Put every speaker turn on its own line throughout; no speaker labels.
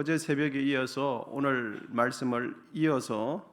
어제 새벽에 이어서 오늘 말씀을 이어서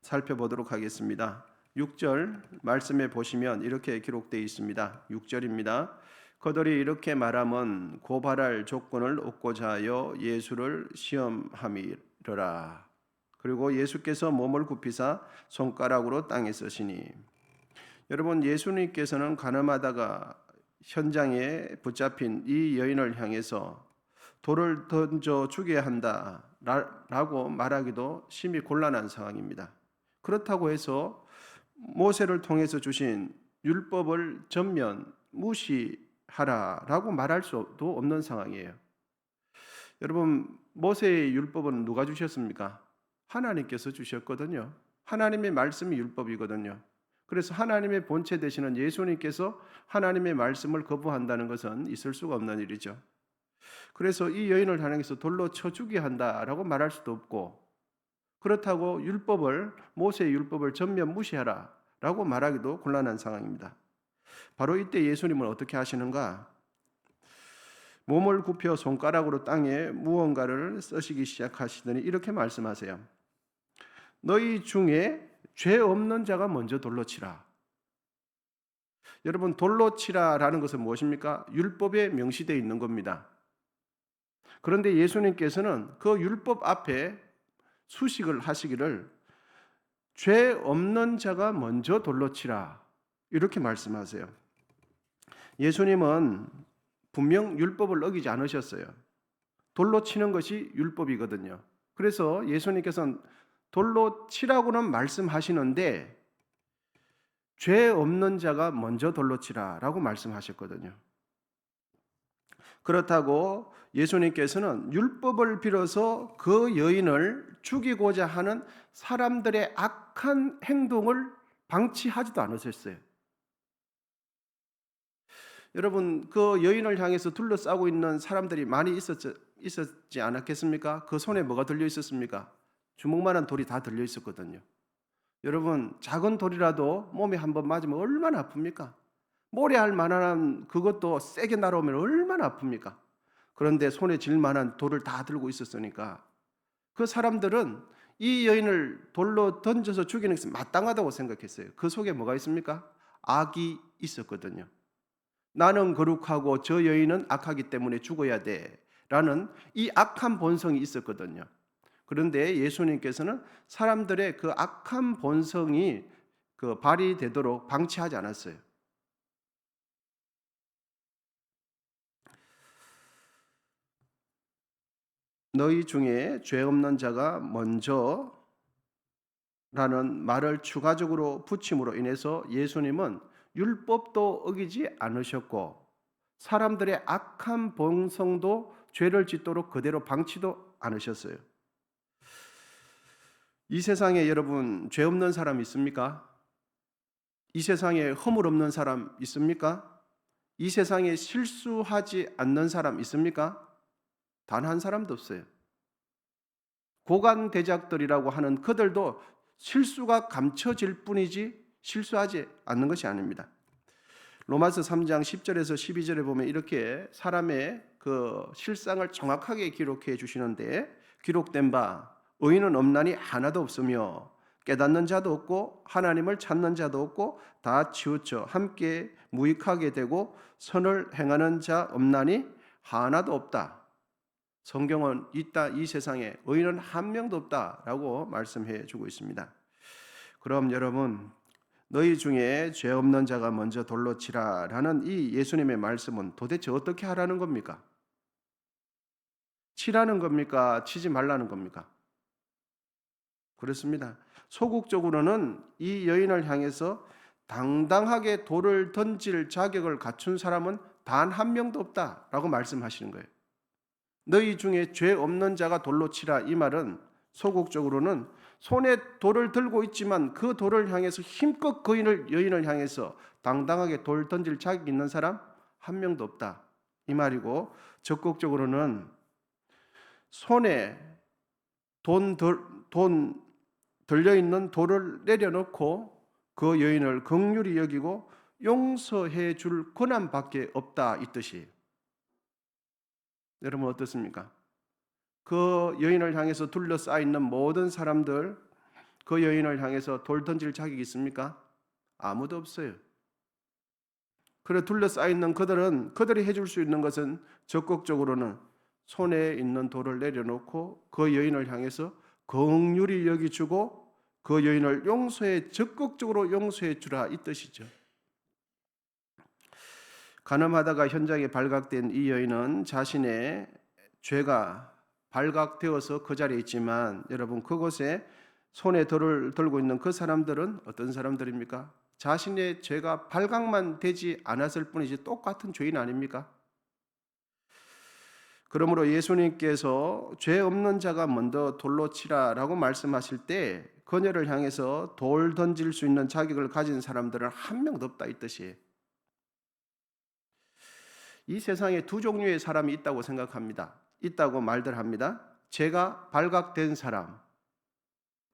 살펴보도록 하겠습니다. 6절 말씀에 보시면 이렇게 기록되어 있습니다. 6절입니다. 그들이 이렇게 말하면 고발할 조건을 얻고자 하여 예수를 시험함이러라. 그리고 예수께서 몸을 굽히사 손가락으로 땅에 쓰시니 여러분 예수님께서는 가늠하다가 현장에 붙잡힌 이 여인을 향해서 돌을 던져 죽여야 한다라고 말하기도 심히 곤란한 상황입니다. 그렇다고 해서 모세를 통해서 주신 율법을 전면 무시하라라고 말할 수도 없는 상황이에요. 여러분 모세의 율법은 누가 주셨습니까? 하나님께서 주셨거든요. 하나님의 말씀이 율법이거든요. 그래서 하나님의 본체 되시는 예수님께서 하나님의 말씀을 거부한다는 것은 있을 수가 없는 일이죠. 그래서 이 여인을 향해서 돌로 쳐 죽게 한다라고 말할 수도 없고 그렇다고 율법을 모세의 율법을 전면 무시하라라고 말하기도 곤란한 상황입니다. 바로 이때 예수님은 어떻게 하시는가? 몸을 굽혀 손가락으로 땅에 무언가를 쓰시기 시작하시더니 이렇게 말씀하세요. 너희 중에 죄 없는 자가 먼저 돌로 치라. 여러분 돌로 치라라는 것은 무엇입니까? 율법에 명시되어 있는 겁니다. 그런데 예수님께서는 그 율법 앞에 수식을 하시기를 죄 없는 자가 먼저 돌로 치라. 이렇게 말씀하세요. 예수님은 분명 율법을 어기지 않으셨어요. 돌로 치는 것이 율법이거든요. 그래서 예수님께서는 돌로 치라고는 말씀하시는데 죄 없는 자가 먼저 돌로 치라라고 말씀하셨거든요. 그렇다고 예수님께서는 율법을 빌어서 그 여인을 죽이고자 하는 사람들의 악한 행동을 방치하지도 않으셨어요. 여러분 그 여인을 향해서 둘러싸고 있는 사람들이 많이 있었지, 있었지 않았겠습니까? 그 손에 뭐가 들려 있었습니까? 주먹만한 돌이 다 들려 있었거든요. 여러분 작은 돌이라도 몸에 한 번 맞으면 얼마나 아픕니까? 모래할 만한 그것도 세게 날아오면 얼마나 아픕니까? 그런데 손에 질 만한 돌을 다 들고 있었으니까 그 사람들은 이 여인을 돌로 던져서 죽이는 것이 마땅하다고 생각했어요. 그 속에 뭐가 있습니까? 악이 있었거든요. 나는 거룩하고 저 여인은 악하기 때문에 죽어야 돼. 라는 이 악한 본성이 있었거든요. 그런데 예수님께서는 사람들의 그 악한 본성이 그 발휘되도록 방치하지 않았어요. 너희 중에 죄 없는 자가 먼저 라는 말을 추가적으로 붙임으로 인해서 예수님은 율법도 어기지 않으셨고 사람들의 악한 본성도 죄를 짓도록 그대로 방치도 않으셨어요. 이 세상에 여러분 죄 없는 사람 있습니까? 이 세상에 허물 없는 사람 있습니까? 이 세상에 실수하지 않는 사람 있습니까? 단 한 사람도 없어요. 고관 대작들이라고 하는 그들도 실수가 감춰질 뿐이지 실수하지 않는 것이 아닙니다. 로마서 3장 10절에서 12절에 보면 이렇게 사람의 그 실상을 정확하게 기록해 주시는데 기록된 바 의인은 없나니 하나도 없으며 깨닫는 자도 없고 하나님을 찾는 자도 없고 다 치우쳐 함께 무익하게 되고 선을 행하는 자 없나니 하나도 없다. 성경은 있다 이 세상에 의인은 한 명도 없다라고 말씀해 주고 있습니다. 그럼 여러분 너희 중에 죄 없는 자가 먼저 돌로 치라라는 이 예수님의 말씀은 도대체 어떻게 하라는 겁니까? 치라는 겁니까? 치지 말라는 겁니까? 그렇습니다. 소극적으로는 이 여인을 향해서 당당하게 돌을 던질 자격을 갖춘 사람은 단 한 명도 없다라고 말씀하시는 거예요. 너희 중에 죄 없는 자가 돌로 치라. 이 말은 소극적으로는 손에 돌을 들고 있지만 그 돌을 향해서 힘껏 거인을 여인을 향해서 당당하게 돌 던질 자격 있는 사람 한 명도 없다. 이 말이고 적극적으로는 손에 돈, 돈 들려 있는 돌을 내려놓고 그 여인을 극률히 여기고 용서해 줄 권한밖에 없다. 이 뜻이에요. 여러분 어떻습니까? 그 여인을 향해서 둘러싸여 있는 모든 사람들 그 여인을 향해서 돌 던질 자격이 있습니까? 아무도 없어요. 그래 둘러싸여 있는 그들은 그들이 해줄 수 있는 것은 적극적으로는 손에 있는 돌을 내려놓고 그 여인을 향해서 긍휼히 여기주고 그 여인을 용서해 적극적으로 용서해 주라 이 뜻이죠. 가늠하다가 현장에 발각된 이 여인은 자신의 죄가 발각되어서 그 자리에 있지만 여러분 그곳에 손에 돌을 들고 있는 그 사람들은 어떤 사람들입니까? 자신의 죄가 발각만 되지 않았을 뿐이지 똑같은 죄인 아닙니까? 그러므로 예수님께서 죄 없는 자가 먼저 돌로 치라라고 말씀하실 때 그녀를 향해서 돌 던질 수 있는 자격을 가진 사람들은 한 명도 없다 이 뜻이에요. 이 세상에 두 종류의 사람이 있다고 생각합니다. 있다고 말들 합니다. 죄가 발각된 사람,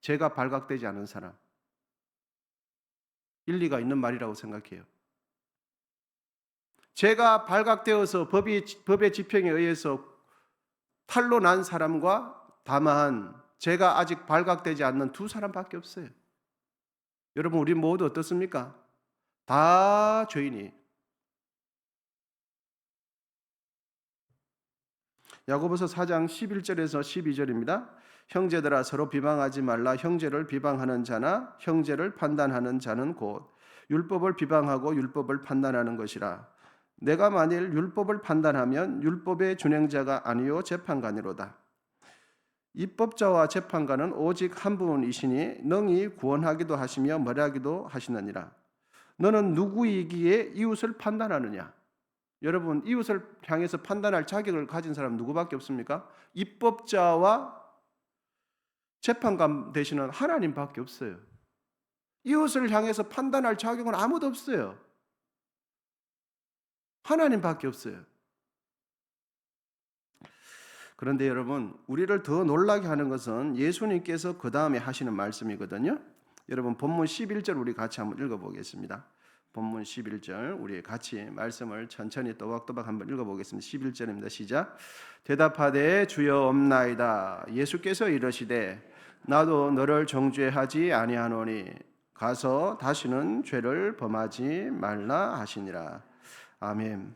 죄가 발각되지 않은 사람. 일리가 있는 말이라고 생각해요. 죄가 발각되어서 법이, 법의 집행에 의해서 탈로 난 사람과 다만 죄가 아직 발각되지 않는 두 사람밖에 없어요. 여러분, 우리 모두 어떻습니까? 다 죄인이. 야고보서 4장 11절에서 12절입니다. 형제들아 서로 비방하지 말라. 형제를 비방하는 자나 형제를 판단하는 자는 곧 율법을 비방하고 율법을 판단하는 것이라. 내가 만일 율법을 판단하면 율법의 준행자가 아니요 재판관이로다. 입법자와 재판관은 오직 한 분이시니 능히 구원하기도 하시며 멸하기도 하시느니라. 너는 누구이기에 이웃을 판단하느냐 여러분 이웃을 향해서 판단할 자격을 가진 사람 누구밖에 없습니까? 입법자와 재판관 되시는 하나님밖에 없어요. 이웃을 향해서 판단할 자격은 아무도 없어요. 하나님밖에 없어요. 그런데 여러분, 우리를 더 놀라게 하는 것은 예수님께서 그 다음에 하시는 말씀이거든요. 여러분, 본문 11절 우리 같이 한번 읽어보겠습니다. 본문 11절 우리 같이 말씀을 천천히 또박또박 한번 읽어보겠습니다. 11절입니다. 시작. 대답하되 주여 없나이다. 예수께서 이러시되 나도 너를 정죄하지 아니하노니 가서 다시는 죄를 범하지 말라 하시니라. 아멘.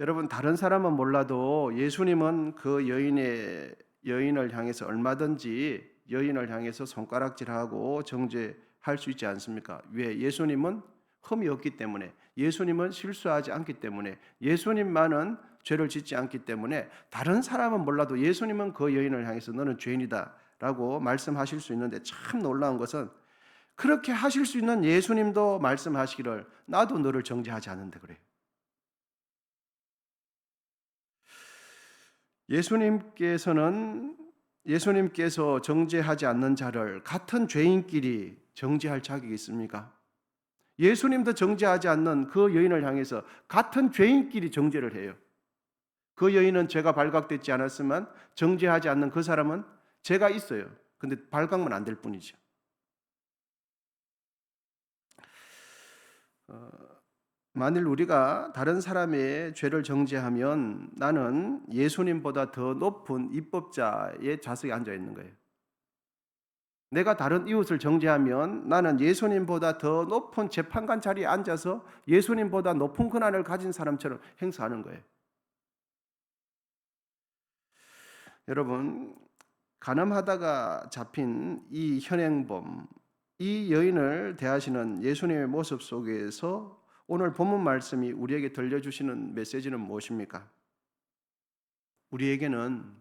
여러분 다른 사람은 몰라도 예수님은 그 여인의 여인을 향해서 얼마든지 여인을 향해서 손가락질하고 정죄할 수 있지 않습니까? 왜? 예수님은 흠이 없기 때문에 예수님은 실수하지 않기 때문에 예수님만은 죄를 짓지 않기 때문에 다른 사람은 몰라도 예수님은 그 여인을 향해서 너는 죄인이다라고 말씀하실 수 있는데 참 놀라운 것은 그렇게 하실 수 있는 예수님도 말씀하시기를 나도 너를 정죄하지 않는데 그래요. 예수님께서는 예수님께서 정죄하지 않는 자를 같은 죄인끼리 정죄할 자격이 있습니까? 예수님도 정죄하지 않는 그 여인을 향해서 같은 죄인끼리 정죄를 해요. 그 여인은 죄가 발각되지 않았지만 정죄하지 않는 그 사람은 죄가 있어요. 근데 발각만 안 될 뿐이죠. 어, 만일 우리가 다른 사람의 죄를 정죄하면 나는 예수님보다 더 높은 입법자의 좌석에 앉아 있는 거예요. 내가 다른 이웃을 정죄하면 나는 예수님보다 더 높은 재판관 자리에 앉아서 예수님보다 높은 권한을 가진 사람처럼 행사하는 거예요. 여러분, 가늠하다가 잡힌 이 현행범, 이 여인을 대하시는 예수님의 모습 속에서 오늘 본문 말씀이 우리에게 들려주시는 메시지는 무엇입니까? 우리에게는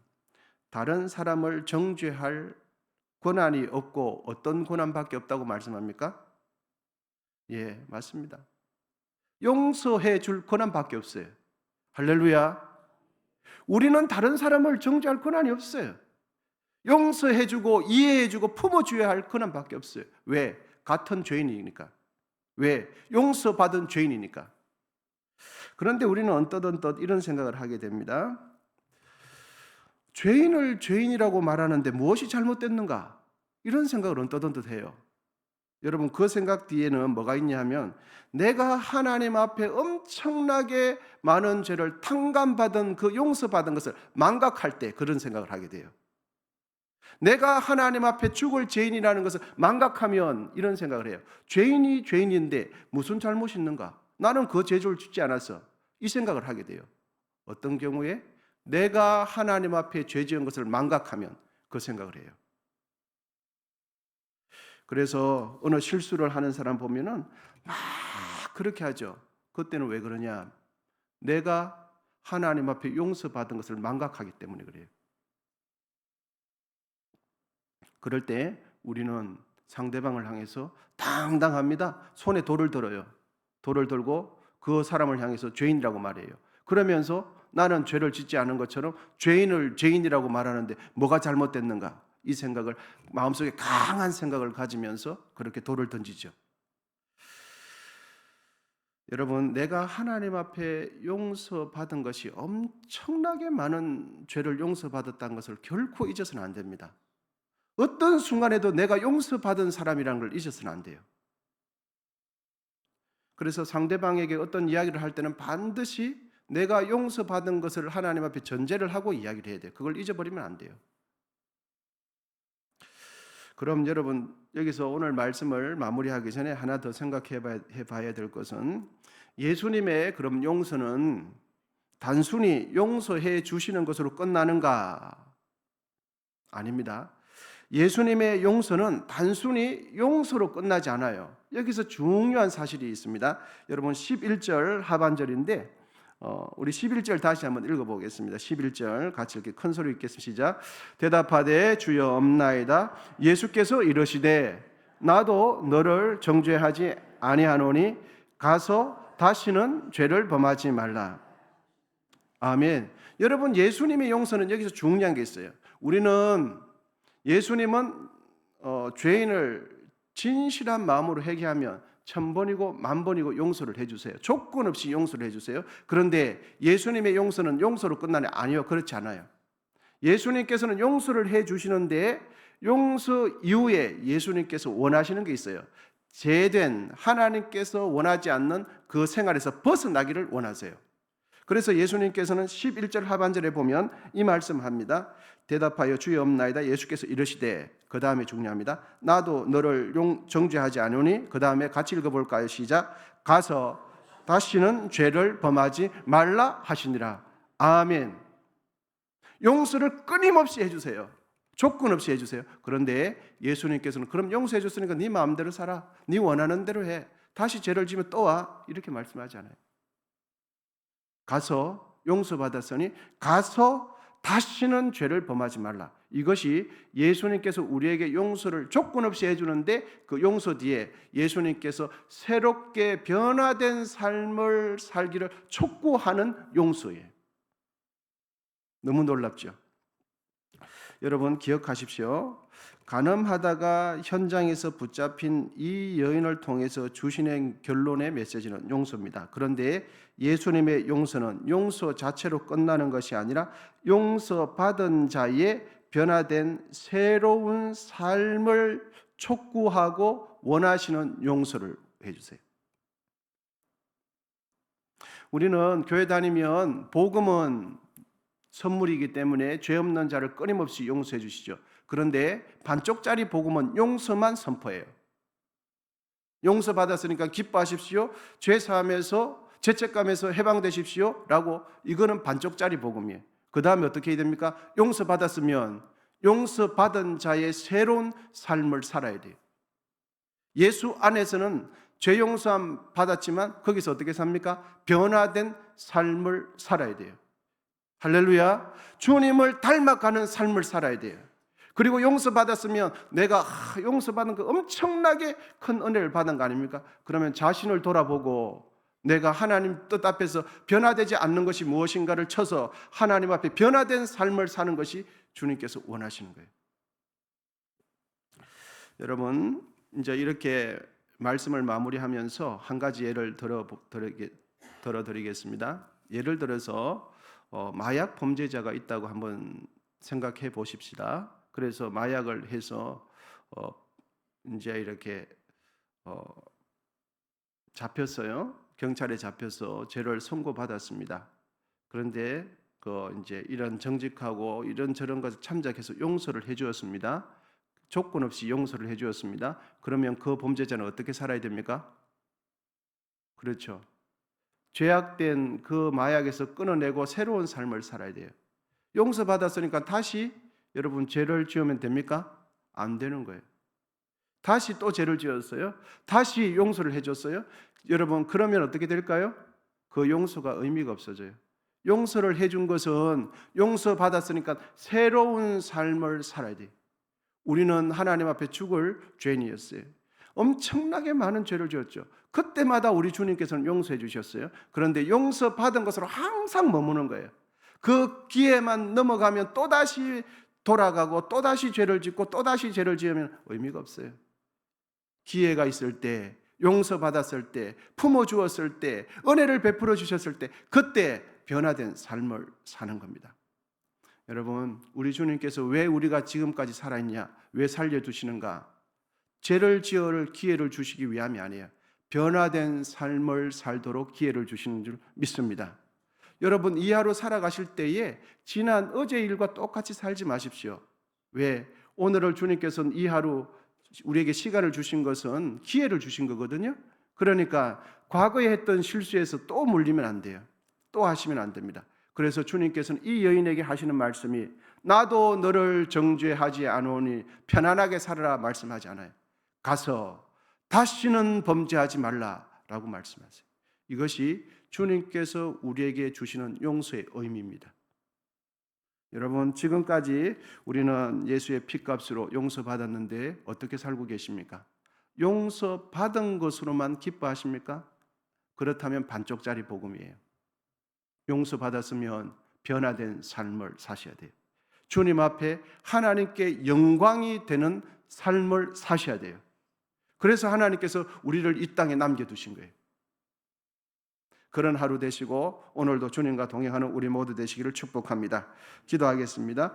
다른 사람을 정죄할 권한이 없고 어떤 권한밖에 없다고 말씀합니까? 예, 맞습니다. 용서해 줄 권한밖에 없어요. 할렐루야. 우리는 다른 사람을 정죄할 권한이 없어요. 용서해 주고 이해해 주고 품어 줘야 할 권한밖에 없어요. 왜? 같은 죄인이니까. 왜? 용서받은 죄인이니까. 그런데 우리는 언뜻언뜻 이런 생각을 하게 됩니다. 죄인을 죄인이라고 말하는데 무엇이 잘못됐는가? 이런 생각을 언뜻언뜻 해요. 여러분 그 생각 뒤에는 뭐가 있냐 하면 내가 하나님 앞에 엄청나게 많은 죄를 탕감받은 그 용서받은 것을 망각할 때 그런 생각을 하게 돼요. 내가 하나님 앞에 죽을 죄인이라는 것을 망각하면 이런 생각을 해요. 죄인이 죄인인데 무슨 잘못이 있는가? 나는 그 죄를 짓지 않았어. 이 생각을 하게 돼요. 어떤 경우에 내가 하나님 앞에 죄 지은 것을 망각하면 그 생각을 해요. 그래서 어느 실수를 하는 사람 보면은 막 그렇게 하죠. 그때는 왜 그러냐? 내가 하나님 앞에 용서받은 것을 망각하기 때문에 그래요. 그럴 때 우리는 상대방을 향해서 당당합니다. 손에 돌을 들어요. 돌을 들고 그 사람을 향해서 죄인이라고 말해요. 그러면서 나는 죄를 짓지 않은 것처럼 죄인을 죄인이라고 말하는데 뭐가 잘못됐는가? 이 생각을 마음속에 강한 생각을 가지면서 그렇게 돌을 던지죠. 여러분, 내가 하나님 앞에 용서받은 것이 엄청나게 많은 죄를 용서받았다는 것을 결코 잊어서는 안 됩니다. 어떤 순간에도 내가 용서받은 사람이라는 걸 잊어서는 안 돼요. 그래서 상대방에게 어떤 이야기를 할 때는 반드시 내가 용서받은 것을 하나님 앞에 전제를 하고 이야기를 해야 돼요. 그걸 잊어버리면 안 돼요. 그럼 여러분 여기서 오늘 말씀을 마무리하기 전에 하나 더 생각해 봐야 될 것은 예수님의 그럼 용서는 단순히 용서해 주시는 것으로 끝나는가? 아닙니다. 예수님의 용서는 단순히 용서로 끝나지 않아요. 여기서 중요한 사실이 있습니다. 여러분 11절 하반절인데 어, 우리 11절 다시 한번 읽어보겠습니다. 11절 같이 이렇게 큰 소리 읽겠습니다. 시작. 대답하되 주여 없나이다. 예수께서 이러시되 나도 너를 정죄하지 아니하노니 가서 다시는 죄를 범하지 말라. 아멘. 여러분 예수님의 용서는 여기서 중요한 게 있어요. 우리는 예수님은 어, 죄인을 진실한 마음으로 회개하면 천 번이고 만 번이고 용서를 해주세요. 조건 없이 용서를 해주세요. 그런데 예수님의 용서는 용서로 끝나냐? 아니요, 그렇지 않아요. 예수님께서는 용서를 해주시는데 용서 이후에 예수님께서 원하시는 게 있어요. 제된 하나님께서 원하지 않는 그 생활에서 벗어나기를 원하세요. 그래서 예수님께서는 11절 하반절에 보면 이 말씀합니다. 대답하여 주여 없나이다 예수께서 이르시되 그 다음에 중요합니다. 나도 너를 용, 정죄하지 않으니 그 다음에 같이 읽어볼까요? 시작. 가서 다시는 죄를 범하지 말라 하시니라. 아멘. 용서를 끊임없이 해주세요. 조건 없이 해주세요. 그런데 예수님께서는 그럼 용서해 줬으니까 네 마음대로 살아. 네 원하는 대로 해. 다시 죄를 지면 또 와. 이렇게 말씀하지 않아요. 가서 용서받았으니 가서 다시는 죄를 범하지 말라. 이것이 예수님께서 우리에게 용서를 조건 없이 해주는데 그 용서 뒤에 예수님께서 새롭게 변화된 삶을 살기를 촉구하는 용서예요. 너무 놀랍죠? 여러분 기억하십시오. 가늠하다가 현장에서 붙잡힌 이 여인을 통해서 주신의 결론의 메시지는 용서입니다. 그런데 예수님의 용서는 용서 자체로 끝나는 것이 아니라 용서받은 자의 변화된 새로운 삶을 촉구하고 원하시는 용서를 해주세요. 우리는 교회 다니면 복음은 선물이기 때문에 죄 없는 자를 끊임없이 용서해 주시죠. 그런데 반쪽짜리 복음은 용서만 선포해요. 용서 받았으니까 기뻐하십시오. 죄 사함에서 죄책감에서 해방되십시오라고 이거는 반쪽짜리 복음이에요. 그 다음에 어떻게 해야 됩니까? 용서 받았으면 용서 받은 자의 새로운 삶을 살아야 돼요. 예수 안에서는 죄 용서함 받았지만 거기서 어떻게 삽니까? 변화된 삶을 살아야 돼요. 할렐루야. 주님을 닮아가는 삶을 살아야 돼요. 그리고 용서받았으면 내가 용서받은 그 엄청나게 큰 은혜를 받은 거 아닙니까? 그러면 자신을 돌아보고 내가 하나님 뜻 앞에서 변화되지 않는 것이 무엇인가를 쳐서 하나님 앞에 변화된 삶을 사는 것이 주님께서 원하시는 거예요. 여러분, 이제 이렇게 말씀을 마무리하면서 한 가지 예를 들어 드리겠습니다. 예를 들어서 어, 마약 범죄자가 있다고 한번 생각해 보십시다. 그래서 마약을 해서 어, 이제 이렇게 어, 잡혔어요. 경찰에 잡혀서 죄를 선고받았습니다. 그런데 그 이제 이런 정직하고 이런 저런 것을 참작해서 용서를 해주었습니다. 조건 없이 용서를 해주었습니다. 그러면 그 범죄자는 어떻게 살아야 됩니까? 그렇죠. 죄악된 그 마약에서 끊어내고 새로운 삶을 살아야 돼요. 용서받았으니까 다시 여러분 죄를 지으면 됩니까? 안 되는 거예요. 다시 또 죄를 지었어요. 다시 용서를 해줬어요. 여러분 그러면 어떻게 될까요? 그 용서가 의미가 없어져요. 용서를 해준 것은 용서 받았으니까 새로운 삶을 살아야 돼요. 우리는 하나님 앞에 죽을 죄인이었어요. 엄청나게 많은 죄를 지었죠. 그때마다 우리 주님께서는 용서해 주셨어요. 그런데 용서 받은 것으로 항상 머무는 거예요. 그 기회만 넘어가면 또다시 돌아가고 또다시 죄를 짓고 또다시 죄를 지으면 의미가 없어요. 기회가 있을 때, 용서 받았을 때, 품어 주었을 때, 은혜를 베풀어 주셨을 때, 그때 변화된 삶을 사는 겁니다. 여러분, 우리 주님께서 왜 우리가 지금까지 살아있냐? 왜 살려두시는가? 죄를 지을 기회를 주시기 위함이 아니에요. 변화된 삶을 살도록 기회를 주시는 줄 믿습니다. 여러분, 이 하루 살아가실 때에 지난 어제 일과 똑같이 살지 마십시오. 왜? 오늘을 주님께서는 이 하루 우리에게 시간을 주신 것은 기회를 주신 거거든요. 그러니까 과거에 했던 실수에서 또 물리면 안 돼요. 또 하시면 안 됩니다. 그래서 주님께서는 이 여인에게 하시는 말씀이 나도 너를 정죄하지 않으니 편안하게 살아라 말씀하지 않아요. 가서 다시는 범죄하지 말라라고 말씀하세요. 이것이 주님께서 우리에게 주시는 용서의 의미입니다. 여러분 지금까지 우리는 예수의 피값으로 용서받았는데 어떻게 살고 계십니까? 용서받은 것으로만 기뻐하십니까? 그렇다면 반쪽짜리 복음이에요. 용서받았으면 변화된 삶을 사셔야 돼요. 주님 앞에 하나님께 영광이 되는 삶을 사셔야 돼요. 그래서 하나님께서 우리를 이 땅에 남겨두신 거예요. 그런 하루 되시고 오늘도 주님과 동행하는 우리 모두 되시기를 축복합니다. 기도하겠습니다.